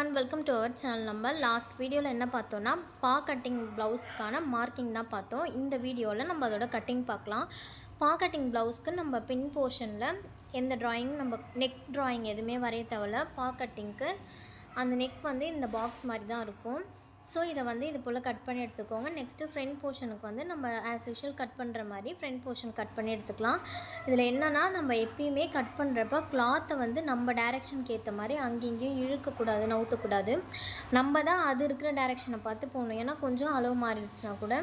And welcome to our channel நம்ம last வீடியோவில் என்ன பார்த்தோன்னா பா கட்டிங் ப்ளவுஸ்க்கான மார்க்கிங் தான் பார்த்தோம். இந்த வீடியோவில் நம்ம அதோட கட்டிங் பார்க்கலாம். பா கட்டிங் ப்ளவுஸ்க்கு நம்ம பின் போர்ஷனில் எந்த ட்ராயிங் நம்ம நெக் ட்ராயிங் எதுவுமே வரைய தேவையில்ல. பா கட்டிங்க்கு அந்த நெக் வந்து இந்த பாக்ஸ் மாதிரி தான் இருக்கும். ஸோ இதை வந்து இது போல் கட் பண்ணி எடுத்துக்கோங்க. நெக்ஸ்ட்டு ஃப்ரண்ட் போர்ஷனுக்கு வந்து நம்ம ஆஸ் யூஷுவல் கட் பண்ணுற மாதிரி ஃப்ரண்ட் போர்ஷன் கட் பண்ணி எடுத்துக்கலாம். இதில் என்னென்னா நம்ம எப்பயுமே கட் பண்ணுறப்ப கிளாத்தை வந்து நம்ம டேரெக்ஷனுக்கு ஏற்ற மாதிரி அங்கேயும் இங்கேயும் இழுக்கக்கூடாது நவுத்தக்கூடாது. நம்ம தான் அது இருக்கிற டேரெக்ஷனை பார்த்து போகணும். ஏன்னா கொஞ்சம் அளவு மாறிடுச்சுன்னா கூட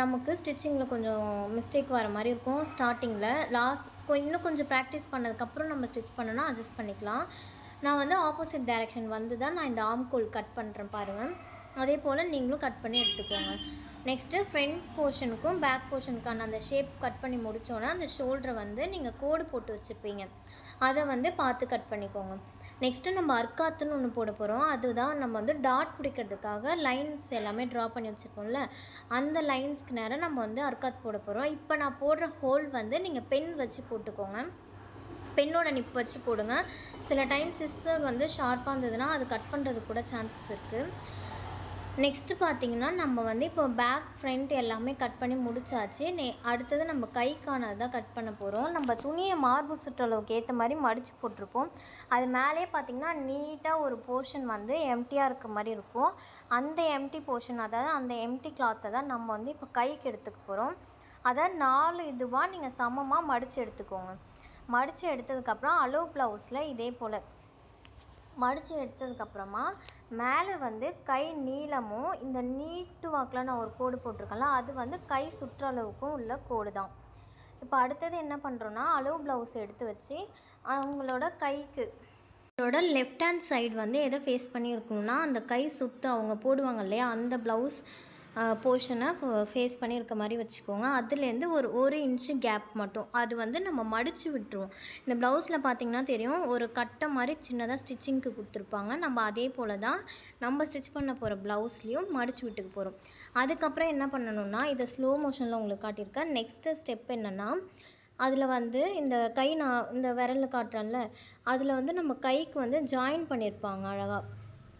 நமக்கு ஸ்டிச்சிங்கில் கொஞ்சம் மிஸ்டேக் வர மாதிரி இருக்கும். ஸ்டார்டிங்கில் லாஸ்ட் இன்னும் கொஞ்சம் ப்ராக்டிஸ் பண்ணதுக்கப்புறம் நம்ம ஸ்டிச் பண்ணோன்னா அட்ஜஸ்ட் பண்ணிக்கலாம். நான் வந்து ஆப்போசிட் டைரெக்ஷன் வந்து தான் நான் இந்த ஆம்கோல் கட் பண்ணுறேன் பாருங்கள் அதே போல் நீங்களும் கட் பண்ணி எடுத்துக்கோங்க. நெக்ஸ்ட்டு ஃப்ரண்ட் போர்ஷனுக்கும் பேக் போர்ஷனுக்கான அந்த ஷேப் கட் பண்ணி முடித்தோன்னா அந்த ஷோல்டரை வந்து நீங்கள் கோடு போட்டு வச்சுருப்பீங்க அதை வந்து பார்த்து கட் பண்ணிக்கோங்க. நெக்ஸ்ட்டு நம்ம அர்க்காத்துன்னு ஒன்று போட போகிறோம் அதுதான் நம்ம வந்து டாட் பிடிக்கிறதுக்காக லைன்ஸ் எல்லாமே ட்ரா பண்ணி வச்சுருப்போம்ல அந்த லைன்ஸ்க்கு நேரம் நம்ம வந்து அர்க்காத் போட போகிறோம் இப்போ நான் போடுற ஹோல் வந்து நீங்கள் பென் வச்சு போட்டுக்கோங்க. பெண்ணோட நிப் வச்சு போடுங்க. சில டைம் சிஸ்டர் வந்து ஷார்ப்பாக இருந்ததுன்னா அது கட் பண்ணுறதுக்கு கூட சான்சஸ் இருக்குது நெக்ஸ்ட்டு பார்த்தீங்கன்னா நம்ம வந்து இப்போ பேக் ஃப்ரண்ட் எல்லாமே கட் பண்ணி முடிச்சாச்சு. நே அடுத்தது நம்ம கைக்கானது தான் கட் பண்ண போகிறோம் நம்ம துணியை மார்பு சுற்றளவுக்கு ஏற்ற மாதிரி மடித்து போட்டிருப்போம். அது மேலே பார்த்தீங்கன்னா நீட்டாக ஒரு போர்ஷன் வந்து எம்டியாக இருக்க மாதிரி இருக்கும். அந்த எம்டி போர்ஷன் அதாவது அந்த எம்டி கிளாத்தை தான் நம்ம வந்து இப்போ கைக்கு எடுத்துக்க போகிறோம் அதை நாலு இதுவாக நீங்கள் சமமாக மடித்து எடுத்துக்கோங்க. மடித்து எடுத்ததுக்கப்புறம் அளவு ப்ளவுஸில் இதே போல். மடித்து எடுத்ததுக்கப்புறமா மேலே வந்து கை நீளமும் இந்த நீட்டு வாக்கில் நான் ஒரு கோடு போட்டிருக்கேன்ல அது வந்து கை சுற்றளவுக்கும் உள்ள கோடு தான். இப்போ அடுத்தது என்ன பண்ணுறோன்னா அளவு ப்ளவுஸ் எடுத்து வச்சு அவங்களோட கைக்கு அவங்களோட லெஃப்ட் ஹேண்ட் சைடு வந்து எதை ஃபேஸ் பண்ணியிருக்கணும்னா அந்த கை சுட்டு அவங்க போடுவாங்க இல்லையா அந்த ப்ளவுஸ் போர்ஷனை ஃபேஸ் பண்ணி இருக்க மாதிரி வச்சுக்கோங்க. அதுலேருந்து ஒரு ஒரு இன்ச்சு கேப் மட்டும். அது வந்து நம்ம மடித்து விட்டுருவோம். இந்த ப்ளவுஸில் பார்த்திங்கன்னா தெரியும் ஒரு கட்டை மாதிரி சின்னதாக ஸ்டிச்சிங்க்கு கொடுத்துருப்பாங்க. நம்ம அதே போல் தான் நம்ம ஸ்டிச் பண்ண போகிற ப்ளவுஸ்லேயும் மடித்து விட்டுக்க போகிறோம் அதுக்கப்புறம் என்ன பண்ணணும்னா இதை ஸ்லோ மோஷனில் உங்களுக்கு காட்டியிருக்கேன் நெக்ஸ்ட்டு ஸ்டெப் என்னென்னா அதில் வந்து இந்த கை நான் இந்த விரலில் காட்டுறேன்ல அதில் வந்து நம்ம கைக்கு வந்து ஜாயின் பண்ணியிருப்பாங்க அழகாக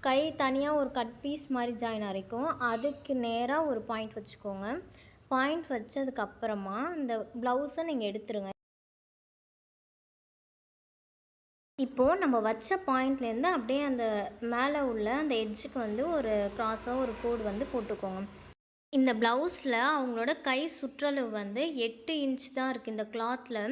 கை தனியாக ஒரு கட் பீஸ் மாதிரி ஜாயின் அரைக்கும். அதுக்கு நேராக ஒரு பாயிண்ட் வச்சுக்கோங்க. பாயிண்ட் வச்சதுக்கப்புறமா இந்த ப்ளவுஸை நீங்கள் எடுத்துருங்க. இப்போது நம்ம வச்ச பாயிண்ட்லேருந்து அப்படியே அந்த மேலே உள்ள அந்த எட்ஜுக்கு வந்து ஒரு க்ராஸாக ஒரு கோடு வந்து போட்டுக்கோங்க. இந்த ப்ளவுஸில் அவங்களோட கை சுற்றளவு வந்து எட்டு இன்ச் தான் இருக்குது இந்த கிளாத்தில்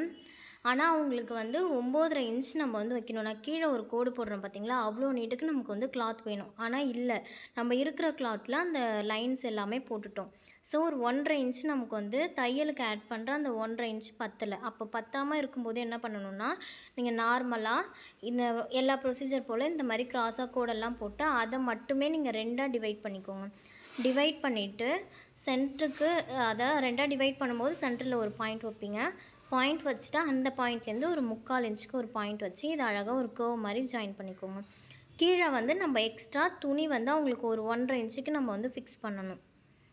ஆனால் அவங்களுக்கு வந்து ஒம்போதரை இன்ச் நம்ம வந்து வைக்கணும் நான் கீழே ஒரு கோடு போடுறோம் பார்த்தீங்களா அவ்வளோ நீட்டுக்கு நமக்கு வந்து கிளாத் வேணும். ஆனால் இல்லை. நம்ம இருக்கிற கிளாத்தில் அந்த லைன்ஸ் எல்லாமே போட்டுட்டோம். ஸோ ஒரு ஒன்றரை இன்ச் நமக்கு வந்து தையலுக்கு ஆட் பண்ணுற அந்த ஒன்றரை இன்ச் பத்தலை. அப்போ பத்தாமல் இருக்கும்போது என்ன பண்ணணும்னா நீங்கள் நார்மலாக இந்த எல்லா ப்ரொசீஜர் போல் இந்த மாதிரி க்ராஸாக கோடெல்லாம் போட்டு அதை மட்டுமே நீங்கள் ரெண்டாக டிவைட் பண்ணிக்கோங்க. டிவைட் பண்ணிவிட்டு சென்டருக்கு அதை ரெண்டாக டிவைட் பண்ணும்போது சென்டரில் ஒரு பாயிண்ட் வைப்பீங்க. பாயிண்ட் வச்சுட்டா அந்த பாயிண்ட்லேருந்து ஒரு முக்கால் இன்ச்சுக்கு ஒரு பாயிண்ட் வச்சு இது அழகாக ஒரு கேர்வ் மாதிரி ஜாயின் பண்ணிக்கோங்க. கீழே வந்து நம்ம எக்ஸ்ட்ரா துணி வந்து அவங்களுக்கு ஒரு ஒன்றரை இன்ச்சுக்கு நம்ம வந்து ஃபிக்ஸ் பண்ணணும்.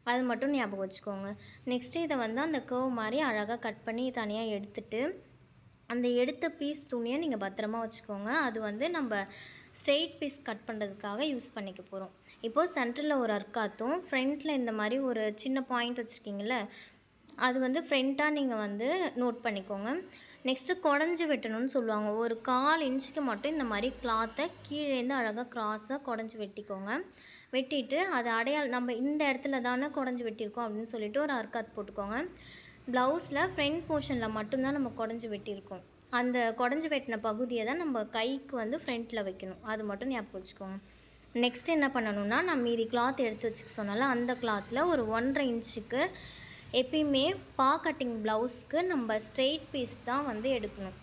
அது மட்டும் ஞாபகம் வச்சுக்கோங்க. நெக்ஸ்ட்டு இதை வந்து அந்த கேர்வ் மாதிரி அழகாக கட் பண்ணி தனியாக எடுத்துட்டு அந்த எடுத்த பீஸ் துணியை நீங்கள் பத்திரமா வச்சுக்கோங்க. அது வந்து நம்ம ஸ்ட்ரெயிட் பீஸ் கட் பண்ணுறதுக்காக யூஸ் பண்ணிக்க போகிறோம் இப்போது சென்டரில் ஒரு அர்க்காத்தும் ஃப்ரண்ட்டில் இந்த மாதிரி ஒரு சின்ன பாயிண்ட் வச்சுருக்கீங்கள அது வந்து ஃப்ரண்ட்டாக நீங்கள் வந்து நோட் பண்ணிக்கோங்க. நெக்ஸ்ட்டு குடஞ்சி வெட்டணும்னு சொல்லுவாங்க. ஒரு கால் இன்ச்சுக்கு மட்டும் இந்த மாதிரி கிளாத்தை கீழேருந்து அழகாக க்ராஸாக குடஞ்சி வெட்டிக்கோங்க. வெட்டிட்டு அது அடையாள நம்ம இந்த இடத்துல தானே குடஞ்சி வெட்டியிருக்கோம் அப்படின்னு சொல்லிட்டு ஒரு அர்க்காத் போட்டுக்கோங்க. ப்ளவுஸில் ஃப்ரண்ட் போர்ஷனில் மட்டும்தான் நம்ம குடஞ்சி வெட்டியிருக்கோம். அந்த குடஞ்சி வெட்டின பகுதியை தான் நம்ம கைக்கு வந்து ஃப்ரண்ட்டில் வைக்கணும். அது மட்டும் ஞாபகம் வச்சுக்கோங்க. நெக்ஸ்ட் என்ன பண்ணணும்னா நான் மீதி கிளாத் எடுத்து வச்சுக்க சொன்னால அந்த கிளாத்தில் ஒரு ஒன்றரை இன்ச்சுக்கு எப்பயுமே பா கட்டிங் ப்ளவுஸ்க்கு நம்ம ஸ்ட்ரெயிட் பீஸ் தான் வந்து எடுக்கணும்.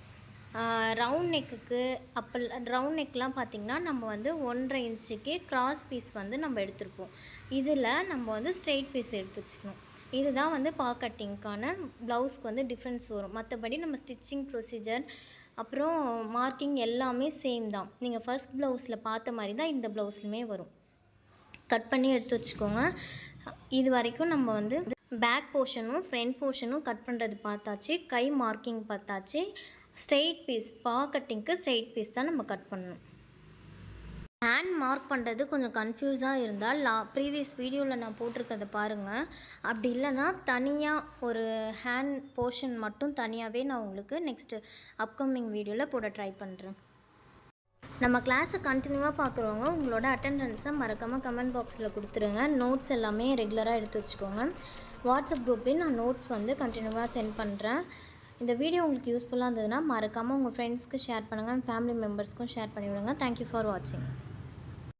ரவுண்ட் நெக்குக்கு அப்போ ரவுண்ட் நெக்லாம் பார்த்திங்கன்னா நம்ம வந்து ஒன்றரை இன்ச்சுக்கு கிராஸ் பீஸ் வந்து நம்ம எடுத்திருப்போம். இதில் நம்ம வந்து ஸ்ட்ரெயிட் பீஸ் எடுத்து வச்சுக்கணும் இதுதான் வந்து பா கட்டிங்க்கான ப்ளவுஸ்க்கு வந்து டிஃப்ரென்ஸ் வரும். மற்றபடி நம்ம ஸ்டிச்சிங் ப்ரொசீஜர் அப்புறம் மார்க்கிங் எல்லாமே சேம் தான். நீங்கள் ஃபர்ஸ்ட் ப்ளவுஸில் பார்த்த மாதிரி தான் இந்த ப்ளவுஸ்லுமே வரும். கட் பண்ணி எடுத்து வச்சுக்கோங்க. இது வரைக்கும் நம்ம வந்து பேக் போர்ஷனும் ஃப்ரண்ட் போர்ஷனும் கட் பண்ணுறது பார்த்தாச்சு. கை மார்க்கிங் பார்த்தாச்சு. ஸ்ட்ரெயிட் பீஸ் பா கட்டிங்க்கு ஸ்ட்ரெயிட் பீஸ் தான் நம்ம கட் பண்ணணும். ஹேண்ட் மார்க் பண்ணுறது கொஞ்சம் கன்ஃபியூஸாக இருந்தால் லா ப்ரீவியஸ் வீடியோவில் நான் போட்டிருக்கதை பாருங்கள் அப்படி இல்லைன்னா தனியாக ஒரு ஹேண்ட் போர்ஷன் மட்டும் தனியாகவே நான் உங்களுக்கு நெக்ஸ்ட்டு அப்கமிங் வீடியோவில் போட ட்ரை பண்ணுறேன் நம்ம கிளாஸை கண்டினியூவாக பார்க்குறவங்க உங்களோட அட்டெண்டன்ஸை மறக்காமல் கமெண்ட் பாக்ஸில் கொடுத்துருங்க. நோட்ஸ் எல்லாமே ரெகுலராக எடுத்து வச்சுக்கோங்க. வாட்ஸ்அப் குரூப்லேயும் நான் நோட்ஸ் வந்து கண்டினியூவாக சென்ட் பண்ணுறேன் இந்த வீடியோ உங்களுக்கு யூஸ்ஃபுல்லாக இருந்ததுன்னா மறக்காமல் உங்கள் ஃப்ரெண்ட்ஸ்க்கு ஷேர் பண்ணுங்கள் ஃபேமிலி மெம்பர்ஸ்க்கும் ஷேர் பண்ணிவிடுங்க. தேங்க்யூ ஃபார் வாட்சிங்